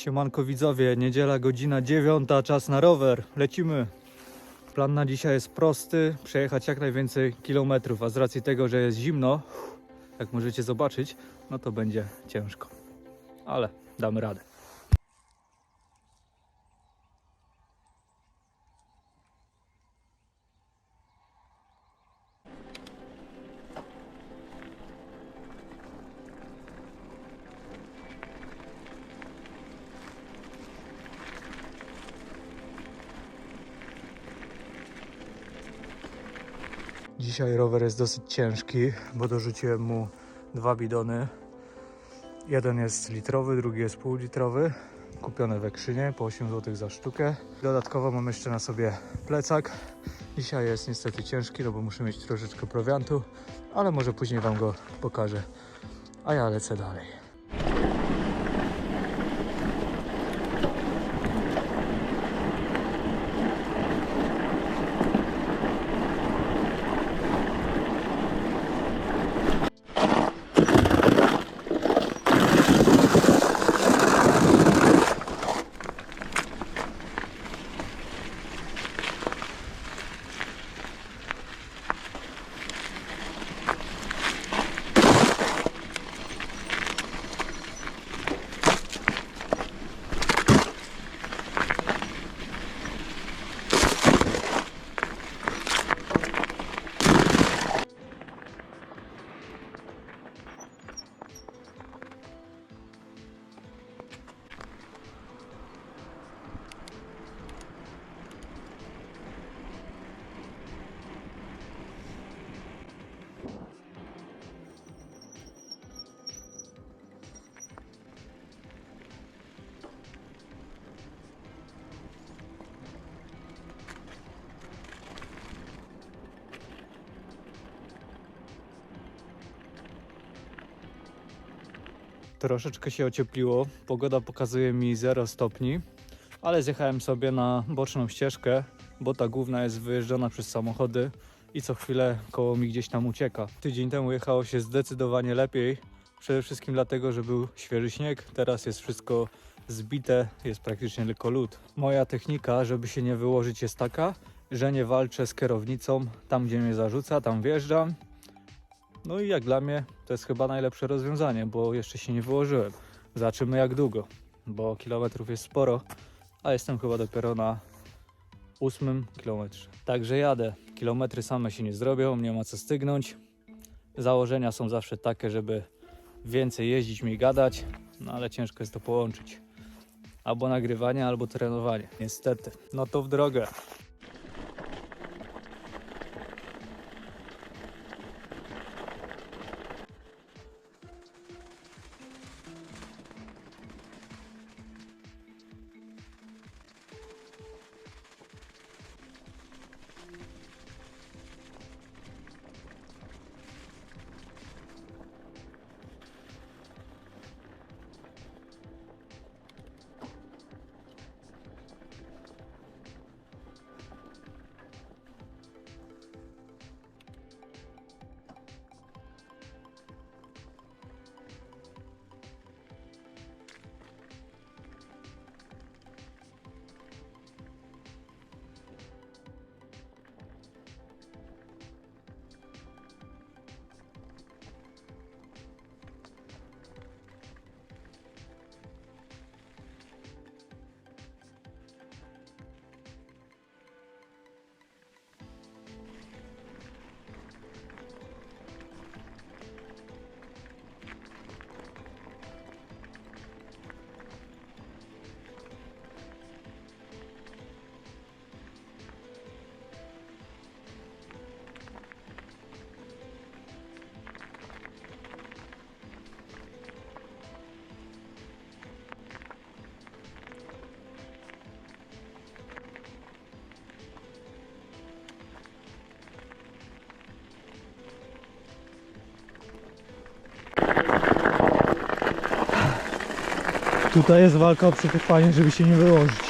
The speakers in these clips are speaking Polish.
Siemanko widzowie, niedziela godzina dziewiąta, czas na rower. Lecimy. Plan na dzisiaj jest prosty, przejechać jak najwięcej kilometrów, a z racji tego, że jest zimno, jak możecie zobaczyć, no to będzie ciężko. Ale damy radę. Dzisiaj rower jest dosyć ciężki, bo dorzuciłem mu dwa bidony. Jeden jest litrowy, drugi jest półlitrowy. Kupione we krzynie po 8 zł za sztukę. Dodatkowo mam jeszcze na sobie plecak. Dzisiaj jest niestety ciężki, no bo muszę mieć troszeczkę prowiantu, ale może później Wam go pokażę. A ja lecę dalej. Troszeczkę się ociepliło, pogoda pokazuje mi 0 stopni, ale zjechałem sobie na boczną ścieżkę, bo ta główna jest wyjeżdżona przez samochody i co chwilę koło mi gdzieś tam ucieka. Tydzień temu jechało się zdecydowanie lepiej, przede wszystkim dlatego, że był świeży śnieg, teraz jest wszystko zbite, jest praktycznie tylko lód. Moja technika, żeby się nie wyłożyć jest taka, że nie walczę z kierownicą. Tam, gdzie mnie zarzuca, tam wjeżdżam, no i jak dla mnie to jest chyba najlepsze rozwiązanie, bo jeszcze się nie wyłożyłem. Zobaczymy jak długo, bo kilometrów jest sporo, a jestem chyba dopiero na ósmym kilometrze. Także jadę. Kilometry same się nie zrobią, nie ma co stygnąć. Założenia są zawsze takie, żeby więcej jeździć, mniej gadać, no ale ciężko jest to połączyć. Albo nagrywanie, albo trenowanie. Niestety. No to w drogę. Tutaj jest walka o przetrwanie, żeby się nie wyłożyć.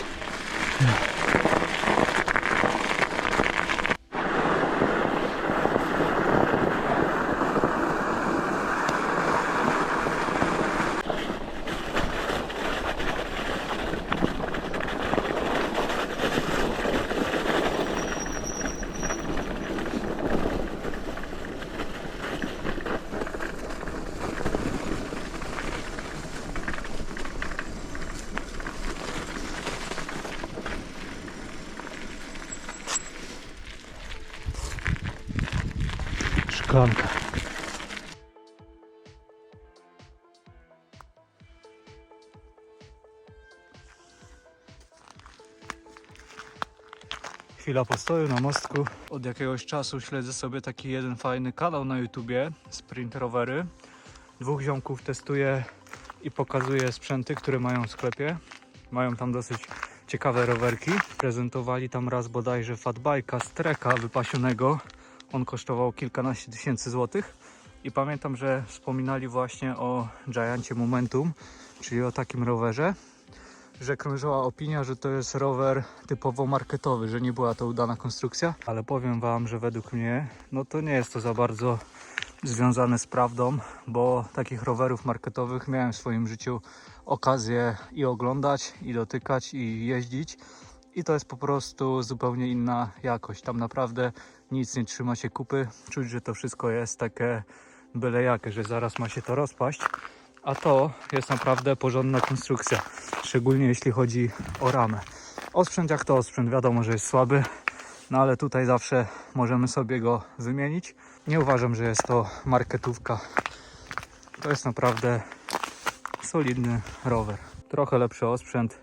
Chwila postoju na mostku. Od jakiegoś czasu śledzę sobie taki jeden fajny kanał na YouTubie, Sprint Rowery. Dwóch ziomków testuje i pokazuje sprzęty, które mają w sklepie. Mają tam dosyć ciekawe rowerki. Prezentowali tam raz bodajże fatbike'a z treka wypasionego. On kosztował kilkanaście tysięcy złotych. I pamiętam, że wspominali właśnie o Giancie Momentum, czyli o takim rowerze że krążyła opinia, że to jest rower typowo marketowy, że nie była to udana konstrukcja, ale powiem Wam, że według mnie no to nie jest to za bardzo związane z prawdą, bo takich rowerów marketowych miałem w swoim życiu okazję i oglądać, i dotykać, i jeździć. I to jest po prostu zupełnie inna jakość. Tam naprawdę nic nie trzyma się kupy. Czuć, że to wszystko jest takie byle jakie, że zaraz ma się to rozpaść. A to jest naprawdę porządna konstrukcja, szczególnie jeśli chodzi o ramę. Osprzęt jak to osprzęt, wiadomo, że jest słaby, no ale tutaj zawsze możemy sobie go wymienić. Nie uważam, że jest to marketówka. To jest naprawdę solidny rower. Trochę lepszy osprzęt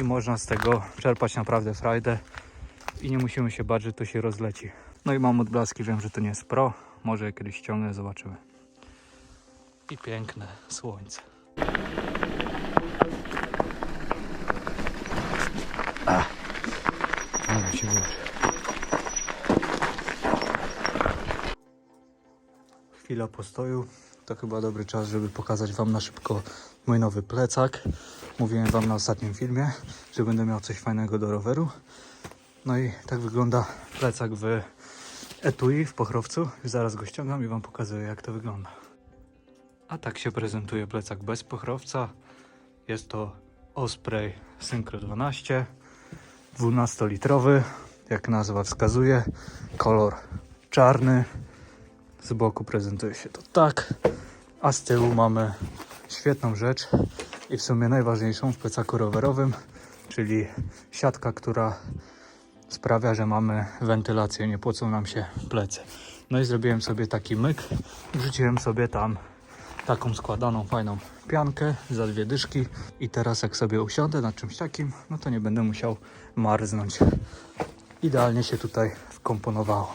i można z tego czerpać naprawdę frajdę i nie musimy się bać, że to się rozleci. No i mam odblaski, wiem, że to nie jest pro, może kiedyś ściągnę, zobaczymy. I piękne słońce. Ale się włóczy. Chwila postoju. To chyba dobry czas, żeby pokazać Wam na szybko mój nowy plecak. Mówiłem Wam na ostatnim filmie, że będę miał coś fajnego do roweru. No i tak wygląda plecak w etui w pochrowcu. Zaraz go ściągam i Wam pokazuję, jak to wygląda. A tak się prezentuje plecak bez pochrowca. Jest to Osprey Synchro 12, 12-litrowy, jak nazwa wskazuje, kolor czarny. Z boku prezentuje się to tak, a z tyłu mamy świetną rzecz i w sumie najważniejszą w plecaku rowerowym, czyli siatka, która sprawia, że mamy wentylację, nie płocą nam się plecy. No i zrobiłem sobie taki myk, wrzuciłem sobie tam taką składaną, fajną piankę za dwie dyszki i teraz jak sobie usiądę nad czymś takim, no to nie będę musiał marznąć. Idealnie się tutaj wkomponowało.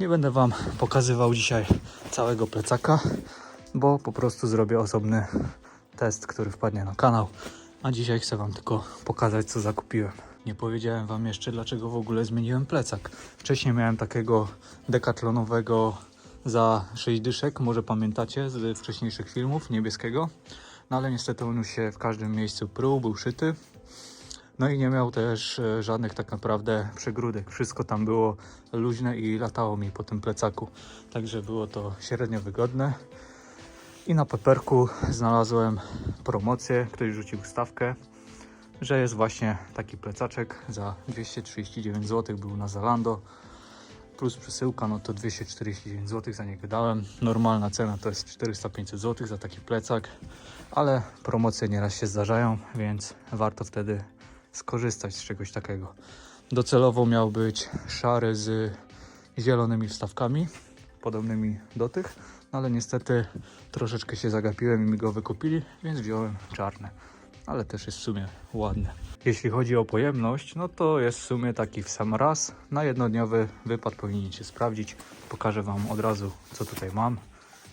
Nie będę Wam pokazywał dzisiaj całego plecaka, bo po prostu zrobię osobny test, który wpadnie na kanał. A dzisiaj chcę Wam tylko pokazać, co zakupiłem. Nie powiedziałem Wam jeszcze, dlaczego w ogóle zmieniłem plecak. Wcześniej miałem takiego dekatlonowego za 6 dyszek, może pamiętacie z wcześniejszych filmów, niebieskiego. No ale niestety on już się w każdym miejscu pruł, był szyty. No i nie miał też e, żadnych tak naprawdę przegródek. Wszystko tam było luźne i latało mi po tym plecaku. Także było to średnio wygodne. I na peperku znalazłem promocję, ktoś rzucił stawkę, że jest właśnie taki plecaczek za 239 zł był na Zalando plus przesyłka, no to 249 zł za niego dałem. Normalna cena to jest 400-500 zł za taki plecak, ale promocje nieraz się zdarzają, więc warto wtedy skorzystać z czegoś takiego. Docelowo miał być szary z zielonymi wstawkami, podobnymi do tych, no ale niestety troszeczkę się zagapiłem i mi go wykupili, więc wziąłem czarne ale też jest w sumie ładny. Jeśli chodzi o pojemność, no to jest w sumie taki w sam raz. Na jednodniowy wypad powinien się sprawdzić. Pokażę Wam od razu, co tutaj mam.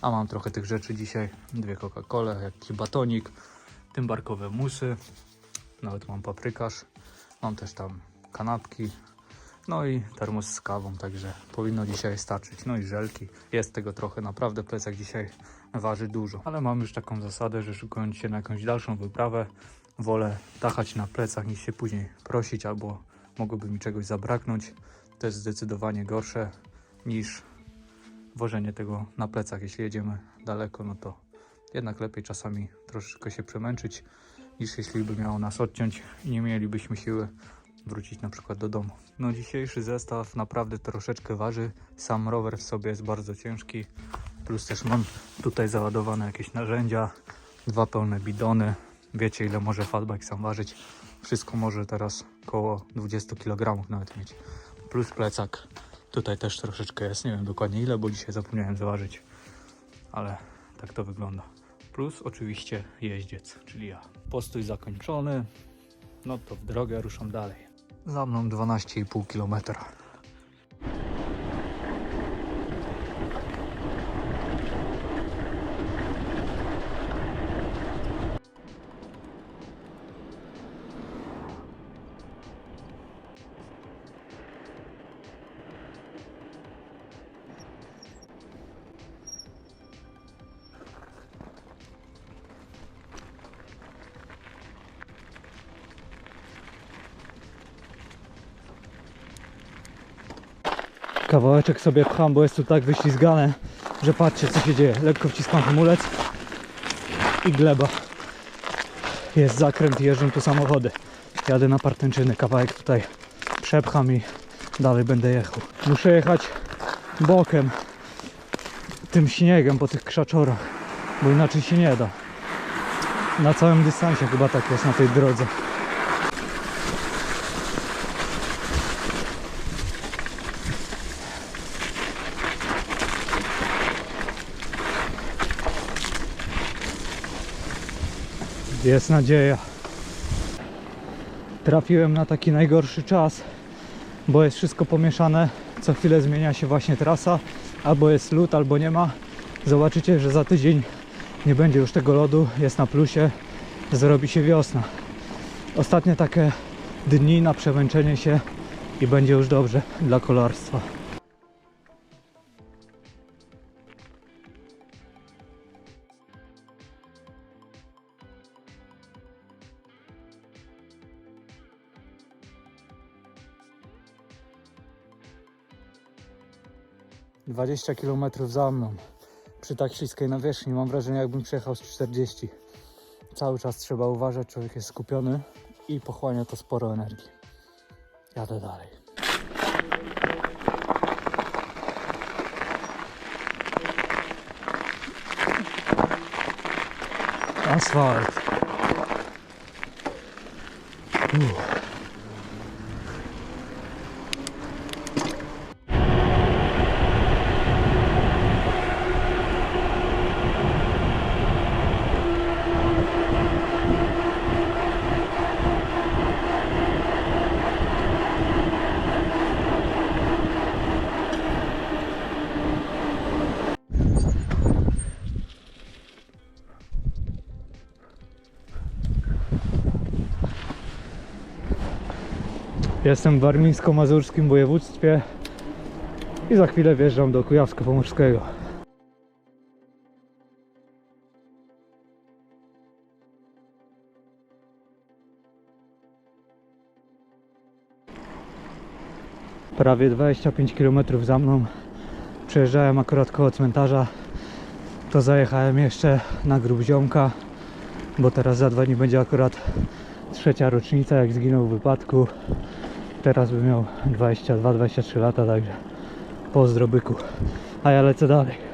A mam trochę tych rzeczy dzisiaj. Dwie Coca-Cola, jakiś batonik, tymbarkowe musy. Nawet mam paprykarz. Mam też tam kanapki. No i termos z kawą, także powinno dzisiaj starczyć. No i żelki. Jest tego trochę, naprawdę plecak dzisiaj waży dużo. Ale mam już taką zasadę, że szukając się na jakąś dalszą wyprawę, wolę tachać na plecach niż się później prosić, albo mogłoby mi czegoś zabraknąć. To jest zdecydowanie gorsze niż wożenie tego na plecach. Jeśli jedziemy daleko, no to jednak lepiej czasami troszeczkę się przemęczyć, niż jeśli by miało nas odciąć i nie mielibyśmy siły wrócić na przykład do domu. No dzisiejszy zestaw naprawdę troszeczkę waży. Sam rower w sobie jest bardzo ciężki. Plus też mam tutaj załadowane jakieś narzędzia, dwa pełne bidony. Wiecie ile może fatbike sam ważyć. Wszystko może teraz około 20 kg nawet mieć. Plus plecak Tutaj też troszeczkę jest, nie wiem dokładnie ile, bo dzisiaj zapomniałem zważyć, ale tak to wygląda. Plus oczywiście jeździec, czyli ja. Postój zakończony, no to w drogę ruszam dalej. Za mną 12,5 km. Kawałeczek sobie pcham, bo jest tu tak wyślizgane, że patrzcie co się dzieje. Lekko wciskam hamulec i gleba. Jest zakręt i jeżdżą tu samochody. Jadę na partęczyny, kawałek tutaj przepcham i dalej będę jechał. Muszę jechać bokiem tym śniegiem po tych krzaczorach, bo inaczej się nie da. Na całym dystansie chyba tak jest na tej drodze. Jest nadzieja. Trafiłem na taki najgorszy czas, bo jest wszystko pomieszane. Co chwilę zmienia się właśnie trasa, albo jest lód, albo nie ma. Zobaczycie, że za tydzień nie będzie już tego lodu, jest na plusie, zrobi się wiosna. Ostatnie takie dni na przemęczenie się i będzie już dobrze dla kolarstwa. Dwadzieścia kilometrów za mną. Przy tak śliskiej nawierzchni mam wrażenie, jakbym przejechał z 40. Cały czas trzeba uważać, człowiek jest skupiony i pochłania to sporo energii. Jadę dalej. Asfalt. Uff. Jestem w warmińsko-mazurskim województwie i za chwilę wjeżdżam do Kujawsko-Pomorskiego. Prawie 25 km za mną. Przejeżdżałem akurat koło cmentarza. To zajechałem jeszcze na grób ziomka, bo teraz za dwa dni będzie akurat trzecia rocznica jak zginął w wypadku. Teraz by miał 22-23 lata, także pozdro byku. A ja lecę dalej.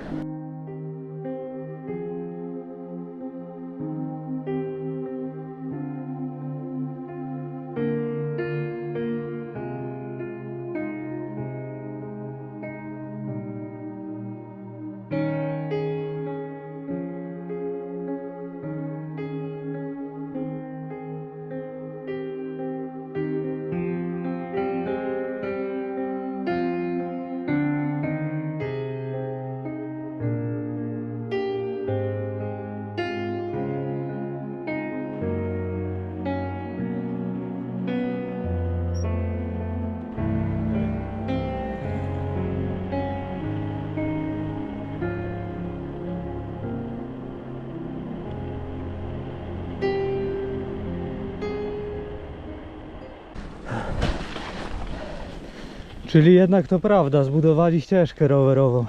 Czyli jednak to prawda, zbudowali ścieżkę rowerową.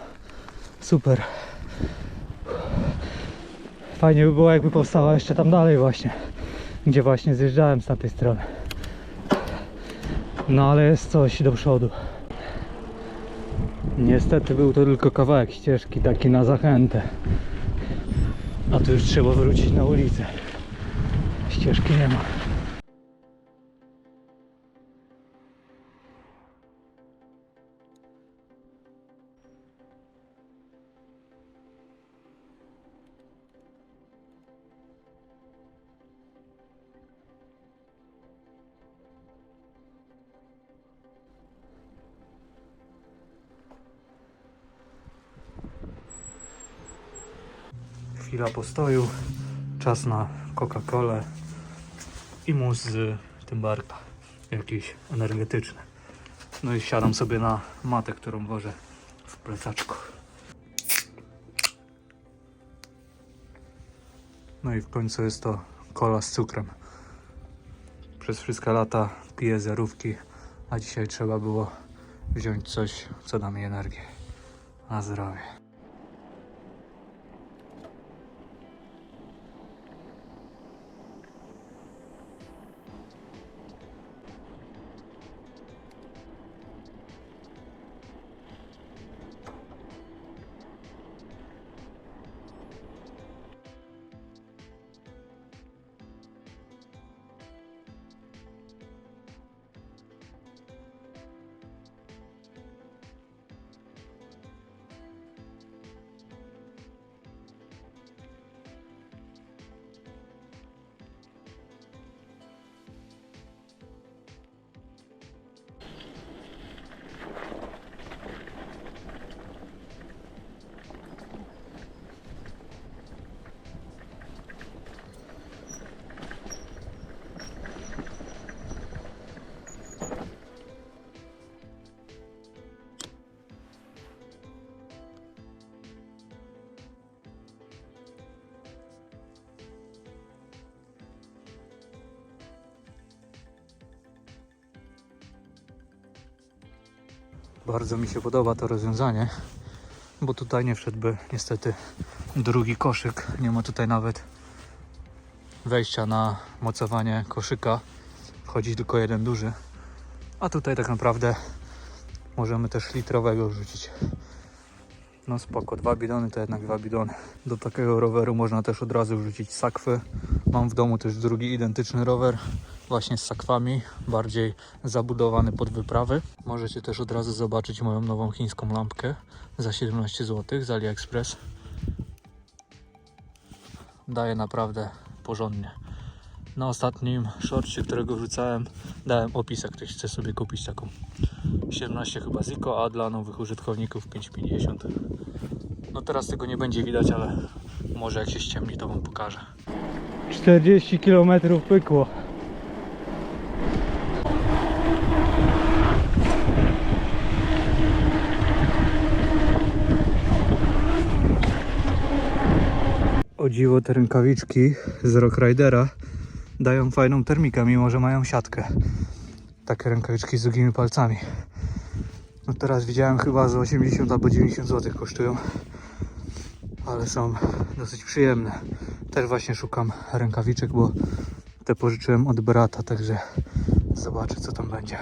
Super. Fajnie by było jakby powstała jeszcze tam dalej właśnie, gdzie właśnie zjeżdżałem z tamtej strony. No ale jest coś do przodu. Niestety był to tylko kawałek ścieżki, taki na zachętę. A tu już trzeba wrócić na ulicę. Ścieżki nie ma. Chwila postoju, czas na Coca-Colę i mus z Tymbarka, jakiś energetyczny. No i siadam sobie na matę, którą wożę w plecaczku. No i w końcu jest to kola z cukrem. Przez wszystkie lata piję zerówki, a dzisiaj trzeba było wziąć coś, co da mi energię. Na zdrowie. Bardzo mi się podoba to rozwiązanie, bo tutaj nie wszedłby niestety drugi koszyk. Nie ma tutaj nawet wejścia na mocowanie koszyka. Wchodzi tylko jeden duży. A tutaj tak naprawdę możemy też litrowego wrzucić. No spoko, dwa bidony to jednak dwa bidony. Do takiego roweru można też od razu wrzucić sakwy. Mam w domu też drugi identyczny rower, właśnie z sakwami, bardziej zabudowany pod wyprawy. Możecie też od razu zobaczyć moją nową chińską lampkę za 17 zł z AliExpress. Daje naprawdę porządnie. Na ostatnim shortcie, którego wrzucałem, dałem opis, jak ktoś chce sobie kupić taką 17 chyba Zico, a dla nowych użytkowników 5,50. No teraz tego nie będzie widać, ale może jak się ściemni, to wam pokażę. 40 km pykło. Dziwo te rękawiczki z Rock Ridera dają fajną termikę, mimo że mają siatkę. Takie rękawiczki z długimi palcami. No teraz widziałem chyba za 80 albo 90 zł kosztują. Ale są dosyć przyjemne. Też właśnie szukam rękawiczek, bo te pożyczyłem od brata, także zobaczę co tam będzie.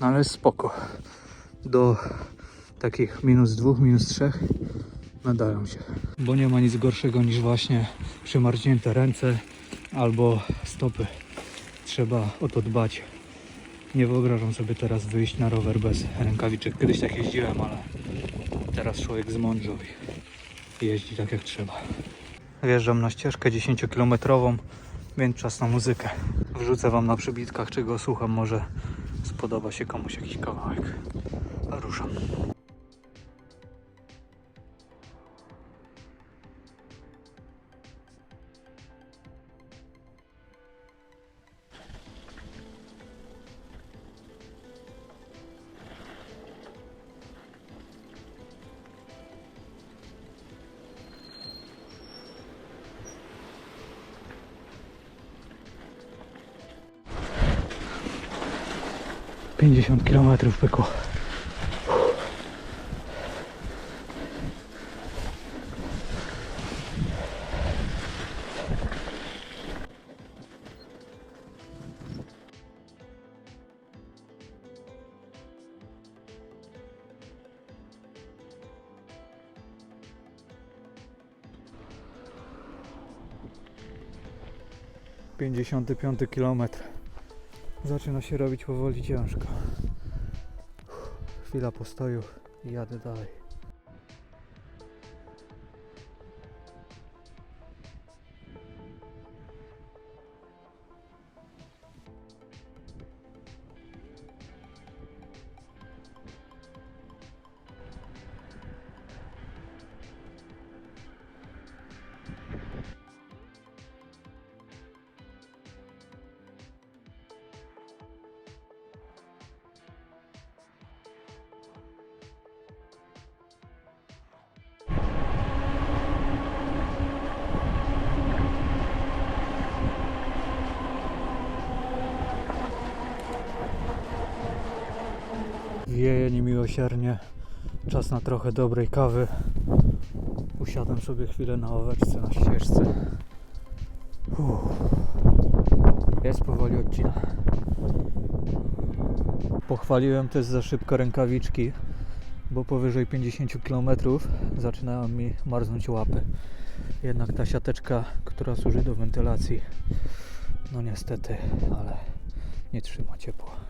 No ale spoko. Do takich minus dwóch, minus trzech nadają się. Bo nie ma nic gorszego niż właśnie przymarznięte ręce albo stopy. Trzeba o to dbać. Nie wyobrażam sobie teraz wyjść na rower bez rękawiczek. Kiedyś tak jeździłem, ale teraz człowiek zmądrzał i jeździ tak jak trzeba. Wjeżdżam na ścieżkę 10-kilometrową, więc czas na muzykę. Wrzucę wam na przybitkach, czego słucham. Może spodoba się komuś jakiś kawałek. Ruszam. Pięćdziesiąt kilometrów pykło. Pięćdziesiąty piąty kilometr. Zaczyna się robić powoli ciężko. Chwila postoju i jadę dalej. Wieje niemiłosiernie. Czas na trochę dobrej kawy. Usiadłem sobie chwilę na oweczce na ścieżce. Uff. Jest powoli odcina. Pochwaliłem też za szybko rękawiczki, bo powyżej 50 km zaczynają mi marznąć łapy. Jednak ta siateczka, która służy do wentylacji, no niestety, ale nie trzyma ciepła.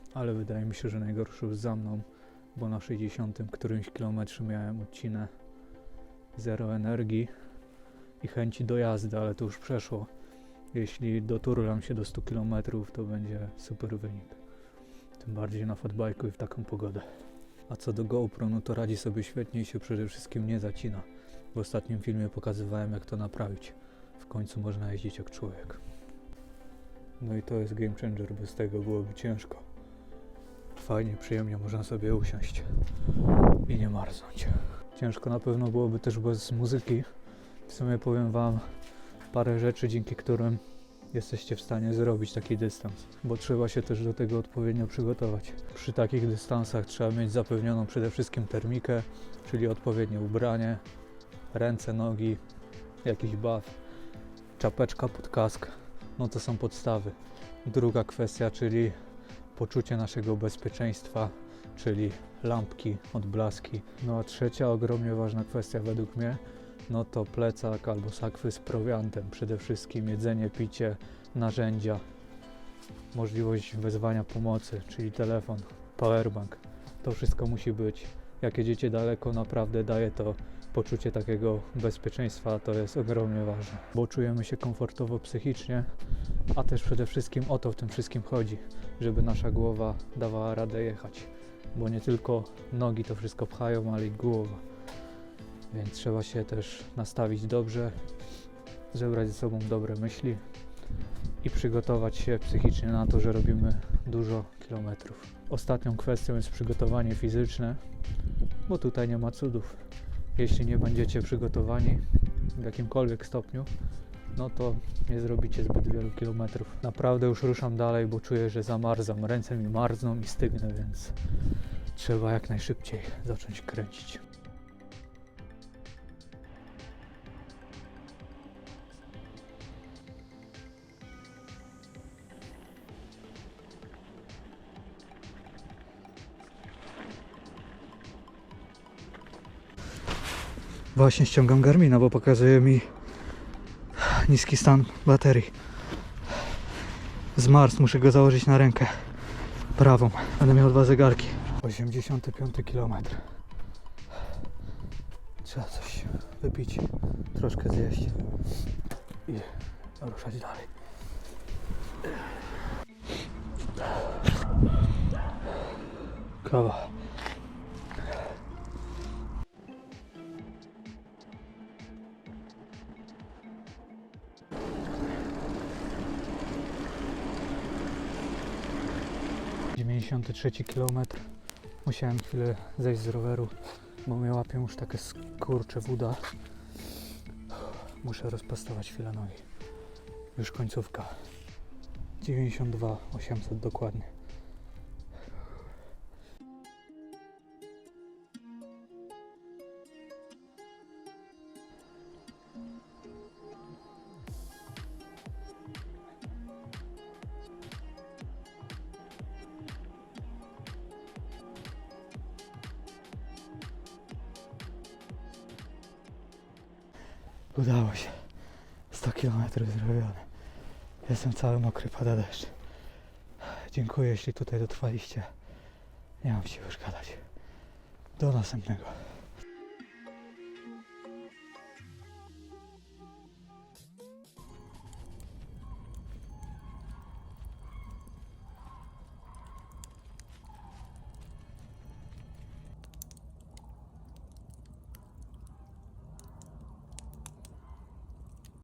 ale wydaje mi się, że najgorszy już za mną, bo na 60 którymś kilometrze miałem odcinę zero energii i chęci do jazdy, ale to już przeszło. Jeśli doturlam się do 100 km, to będzie super wynik. Tym bardziej na fatbike'u i w taką pogodę. A co do GoPro, no to radzi sobie świetnie i się przede wszystkim nie zacina. W ostatnim filmie pokazywałem jak to naprawić. W końcu można jeździć jak człowiek. No i to jest game changer, bez tego byłoby ciężko. Fajnie, przyjemnie można sobie usiąść i nie marznąć. Ciężko na pewno byłoby też bez muzyki. W sumie powiem Wam parę rzeczy, dzięki którym jesteście w stanie zrobić taki dystans, bo trzeba się też do tego odpowiednio przygotować. Przy takich dystansach trzeba mieć zapewnioną przede wszystkim termikę, czyli odpowiednie ubranie, ręce, nogi, jakiś buff, czapeczka pod kask, no to są podstawy. Druga kwestia, czyli poczucie naszego bezpieczeństwa, czyli lampki, odblaski. No a trzecia ogromnie ważna kwestia według mnie, no to plecak albo sakwy z prowiantem. Przede wszystkim jedzenie, picie, narzędzia, możliwość wezwania pomocy, czyli telefon, powerbank. To wszystko musi być. Jak jedziecie daleko, naprawdę daje to poczucie takiego bezpieczeństwa, to jest ogromnie ważne, bo czujemy się komfortowo psychicznie, a też przede wszystkim o to w tym wszystkim chodzi, żeby nasza głowa dawała radę jechać, bo nie tylko nogi to wszystko pchają, ale i głowa. Więc trzeba się też nastawić dobrze, zebrać ze sobą dobre myśli i przygotować się psychicznie na to, że robimy dużo kilometrów. Ostatnią kwestią jest przygotowanie fizyczne, bo tutaj nie ma cudów. Jeśli nie będziecie przygotowani w jakimkolwiek stopniu, no to nie zrobicie zbyt wielu kilometrów. Naprawdę już ruszam dalej, bo czuję, że zamarzam. Ręce mi marzną i stygnę, więc trzeba jak najszybciej zacząć kręcić. Właśnie ściągam Garmina, bo pokazuje mi niski stan baterii. Zmarz, muszę go założyć na rękę prawą. Będę miał dwa zegarki. 85 km. Trzeba coś wypić, troszkę zjeść i ruszać dalej. Kawa. Dziewięćdziesiąty trzeci kilometr. Musiałem chwilę zejść z roweru, bo mnie łapią już takie skurcze woda. Muszę rozpastować chwilę nogi. Już końcówka. 92 800 dokładnie. Udało się. 100 km zrobione. Jestem cały mokry, pada deszcz. Dziękuję, jeśli tutaj dotrwaliście. Nie mam siły już gadać. Do następnego.